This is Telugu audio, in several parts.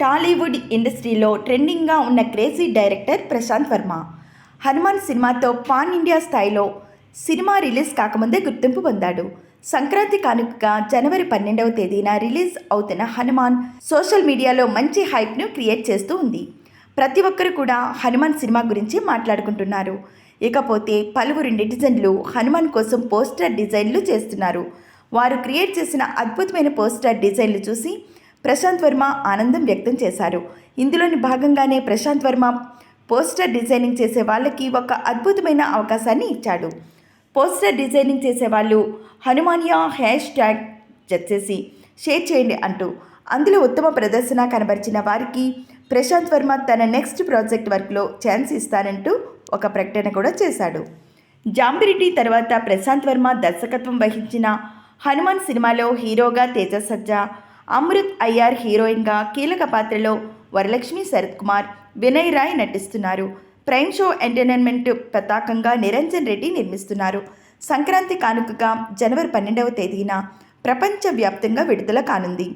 టాలీవుడ్ ఇండస్ట్రీలో ట్రెండింగ్గా ఉన్న క్రేజీ డైరెక్టర్ ప్రశాంత్ వర్మ. హనుమాన్ సినిమాతో పాన్ ఇండియా స్థాయిలో సినిమా రిలీజ్ కాకముందే గుర్తింపు పొందాడు. సంక్రాంతి కానుకగా జనవరి పన్నెండవ తేదీన రిలీజ్ అవుతున్న హనుమాన్ సోషల్ మీడియాలో మంచి హైప్ను క్రియేట్ చేస్తూ ఉంది. ప్రతి ఒక్కరు కూడా హనుమాన్ సినిమా గురించి మాట్లాడుకుంటున్నారు. ఇకపోతే పలువురు నెటిజన్లు హనుమాన్ కోసం పోస్టర్ డిజైన్లు చేస్తున్నారు. వారు క్రియేట్ చేసిన అద్భుతమైన పోస్టర్ డిజైన్లు చూసి ప్రశాంత్ వర్మ ఆనందం వ్యక్తం చేశారు. ఇందులోని భాగంగానే ప్రశాంత్ వర్మ పోస్టర్ డిజైనింగ్ చేసే వాళ్ళకి ఒక అద్భుతమైన అవకాశాన్ని ఇచ్చాడు. పోస్టర్ డిజైనింగ్ చేసే వాళ్ళు హనుమానియా హ్యాష్ ట్యాగ్ చేసి షేర్ చేయండి అంటూ అందులో ఉత్తమ ప్రదర్శన కనబరిచిన వారికి ప్రశాంత్ వర్మ తన నెక్స్ట్ ప్రాజెక్ట్ వర్క్లో ఛాన్స్ ఇస్తానంటూ ఒక ప్రకటన కూడా చేశాడు. జాంబిరెడ్డి తర్వాత ప్రశాంత్ వర్మ దర్శకత్వం వహించిన హనుమాన్ సినిమాలో హీరోగా తేజ సజ్జా అమృత్ అయ్యార్ హీరోయిన్గా కీలక పాత్రలో వరలక్ష్మి శరత్ కుమార్ వినయ్ రాయ్ నటిస్తున్నారు. ప్రైమ్ షో ఎంటర్టైన్మెంట్ పతాకంగా నిరంజన్ రెడ్డి నిర్మిస్తున్నారు. సంక్రాంతి కానుకగా జనవరి పన్నెండవ తేదీన ప్రపంచవ్యాప్తంగా విడుదల కానుంది.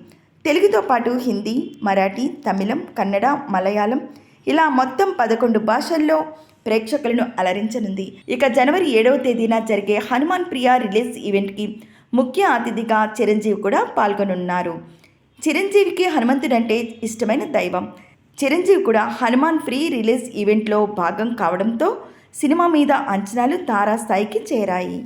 తెలుగుతో పాటు హిందీ మరాఠీ తమిళం కన్నడ మలయాళం ఇలా మొత్తం పదకొండు భాషల్లో ప్రేక్షకులను అలరించనుంది. ఇక జనవరి ఏడవ తేదీన జరిగే హనుమాన్ ప్రియా రిలీజ్ ఈవెంట్కి ముఖ్య అతిథిగా చిరంజీవి కూడా పాల్గొనున్నారు. చిరంజీవికి హనుమంతుడంటే ఇష్టమైన దైవం. చిరంజీవి కూడా హనుమాన్ ఫ్రీ రిలీజ్ ఈవెంట్లో భాగం కావడంతో సినిమా మీద అంచనాలు తారాస్థాయికి చేరాయి.